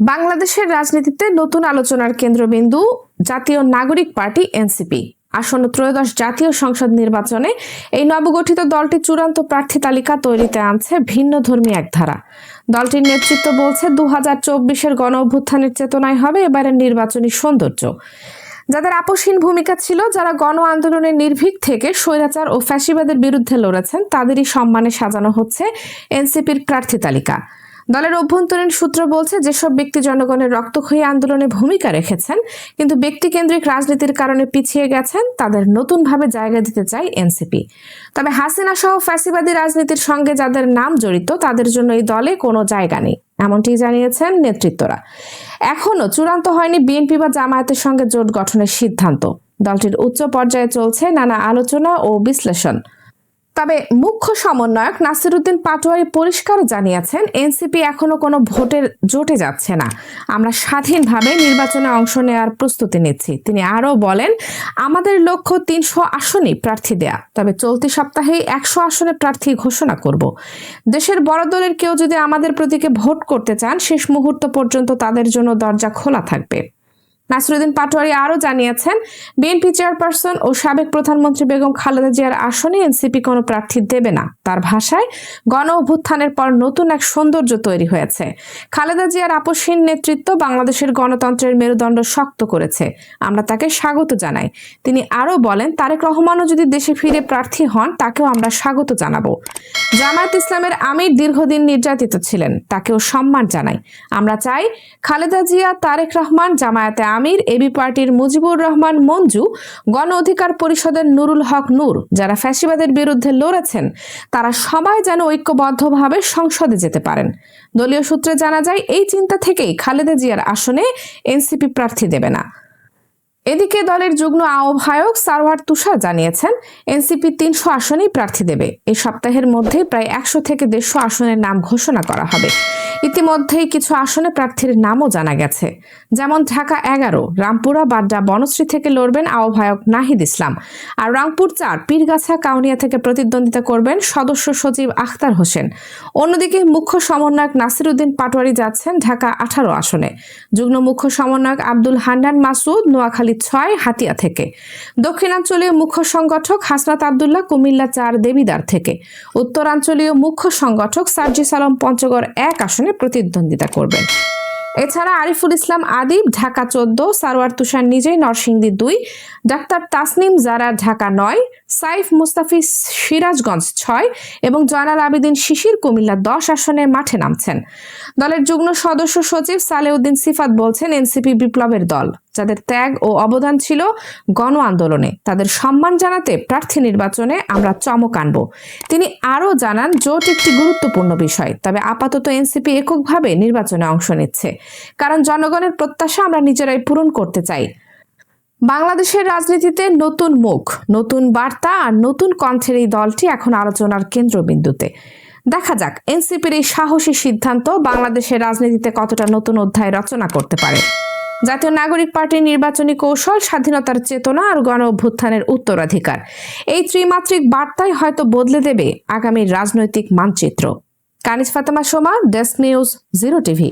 বাংলাদেশের রাজনীতিতে নতুন আলোচনার কেন্দ্রবিন্দু জাতীয় নাগরিক পার্টি এনসিপি। আসন্ন ত্রয়োদশ জাতীয় সংসদ নির্বাচনে এই নবগঠিত দলটি চূড়ান্ত প্রার্থী তালিকা তৈরিতে আনছে ভিন্ন ধর্মী এক ধারা। দলটির নেতৃত্ব বলছে দু হাজার চব্বিশের গণ অভ্যুত্থানের চেতনায় হবে এবারের নির্বাচনী সৌন্দর্য। যাদের আপোষহীন ভূমিকা ছিল, যারা গণ আন্দোলনের নির্ভীক থেকে স্বৈরাচার ও ফ্যাসিবাদের বিরুদ্ধে লড়েছেন, তাদেরই সম্মানে সাজানো হচ্ছে এনসিপির প্রার্থী তালিকা। দলের অভ্যন্তরীণ সূত্র বলছে, যেসব ব্যক্তি জনগণের রক্তক্ষয়ী আন্দোলনে ভূমিকা রেখেছেন, কিন্তু ব্যক্তিকেন্দ্রিক রাজনীতির কারণে পিছিয়ে গেছেন, তাদের নতুনভাবে জায়গা দিতে চায় এনসিপি। তবে হাসিনা সহ ফ্যাসিবাদী রাজনীতির সঙ্গে যাদের নাম জড়িত, তাদের জন্য এই দলে কোনো জায়গা নেই, এমনটি জানিয়েছেন নেতৃত্বরা। এখনও চূড়ান্ত হয়নি বিএনপি বা জামায়াতের সঙ্গে জোট গঠনের সিদ্ধান্ত। দলটির উচ্চ পর্যায়ে চলছে নানা আলোচনা ও বিশ্লেষণ। তবে মুখ্য সমন্বয়ক নাসিরুদ্দিন পাটোয়ারি পরিষ্কার জানিয়েছেন, এনসিপি এখনও কোনো ভোটের জোটে যাচ্ছে না। আমরা স্বাধীনভাবে নির্বাচনে অংশ নেওয়ার প্রস্তুতি নিচ্ছি। তিনি আরও বলেন, আমাদের লক্ষ্য তিনশো আসনই প্রার্থী দেয়া, তবে চলতি সপ্তাহেই একশো আসনে প্রার্থী ঘোষণা করব। দেশের বড় দলের কেউ যদি আমাদের প্রতীকে ভোট করতে চান, শেষ মুহূর্ত পর্যন্ত তাদের জন্য দরজা খোলা থাকবে। নাসরুদ্দিন পাটোয়ারি আরও জানিয়েছেন, বিএনপি চেয়ারপারসন ও সাবেক প্রধানমন্ত্রী বেগম খালেদা জিয়ার আসনে এনসিপি কোনো প্রার্থী দেবে না। তার ভাষায়, গণ অভ্যুত্থানের পর নতুন এক সৌন্দর্য তৈরি হয়েছে। খালেদা জিয়ার আপসহীন নেতৃত্ব বাংলাদেশের গণতন্ত্রের মেরুদণ্ড শক্ত করেছে। আমরা তাকে স্বাগত জানাই। তিনি আরও বলেন, তারেক রহমানও যদি দেশে ফিরে প্রার্থী হন, তাকেও আমরা স্বাগত জানাব। জামায়াত ইসলামের আমির দীর্ঘদিন নির্যাতিত ছিলেন, তাকেও সম্মান জানাই। আমরা চাই, খালেদা জিয়া, তারেক রহমান জামায়াতে আমির এবি পার্টির মুজিবুর রহমান, মঞ্জু, গণ অধিকার পরিষদের নুরুল হক নূর যারা ফ্যাসিবাদের বিরুদ্ধে লড়েছেন, তারা সবাই যেন ঐক্যবদ্ধভাবে সংসদে যেতে পারেন। দলীয় সূত্রে জানা যায়, এই চিন্তা থেকেই খালেদা জিয়ার আসনে এনসিপি প্রার্থী দেবে না। এদিকে দলের যুগ্ম আহ্বায়ক সারওয়ার তুষার জানিয়েছেন, এনসিপি তিনশো আসনেই প্রার্থী দেবে। এই সপ্তাহের মধ্যে প্রায় একশো থেকে দেড়শো আসনের নাম ঘোষণা করা হবে। ইতিমধ্যেই কিছু আসনে প্রার্থীর নামও জানা গেছে। যেমন ঢাকা এগারো, রামপুরা, বাড্ডা, বনশ্রী থেকে লড়বেন আহ্বায়ক নাহিদ ইসলাম। আর রংপুর চার, পীরগাছা, কাউনিয়া থেকে প্রতিদ্বন্দ্বিতা করবেন সদস্য সচিব আখতার হোসেন। অন্যদিকে মুখ্য সমন্বয়ক নাসিরুদ্দিন পাটোয়ারি যাচ্ছেন ঢাকা আঠারো আসনে। যুগ্ম মুখ্য সমন্বয়ক আব্দুল হান্নান মাসুদ নোয়াখালী ছয়, হাতিয়া থেকে। দক্ষিণাঞ্চলীয় মুখ্য সংগঠক হাসনাত আবদুল্লাহ কুমিল্লা চার, দেবিদার থেকে। উত্তরাঞ্চলীয় মুখ্য সংগঠক সার্জিস আলম পঞ্চগড় এক আসনে প্রতিদ্বন্দ্বিতা করবেন। এছাড়া আরিফুল ইসলাম, আদিব, ঢাকা চোদ্দ, সারোয়ার তুষার নিজেই নরসিংদী দুই, ডাক্তার তাসনিম জারা ঢাকা নয়, সাইফ মুস্তাফিজ সিরাজগঞ্জ ছয় এবং জয়নাল আবেদিন শিশির কুমিল্লা দশ আসনের মাঠে নামছেন। দলের যুগ্ম সদস্য সচিব সালেউদ্দিন সিফাত বলছেন, এনসিপি বিপ্লবের দল। যাদের ত্যাগ ও অবদান ছিল গণ আন্দোলনে। তাদের সম্মান জানাতে প্রার্থী নির্বাচনে আমরা চমক আনব। তিনি আরও জানান, জোট একটি গুরুত্বপূর্ণ বিষয়, তবে আপাতত এনসিপি এককভাবে নির্বাচনে অংশ নিচ্ছে। কারণ জনগণের প্রত্যাশা আমরা নিজেরাই পূরণ করতে চাই। বাংলাদেশের রাজনীতিতে নতুন মুখ, নতুন বার্তা আর নতুন কণ্ঠের এই দলটি এখন আলোচনার কেন্দ্রবিন্দুতে। দেখা যাক, এনসিপির এই সাহসী সিদ্ধান্ত বাংলাদেশের রাজনীতিতে কতটা নতুন অধ্যায় রচনা করতে পারে। জাতীয় নাগরিক পার্টির নির্বাচনী কৌশল, স্বাধীনতার চেতনা আর গণ অভ্যুত্থানের উত্তরাধিকার। এই ত্রিমাত্রিক বার্তাই হয়তো বদলে দেবে আগামীর রাজনৈতিক মানচিত্র। Kaniz Fatema Soma, desk news, zero TV.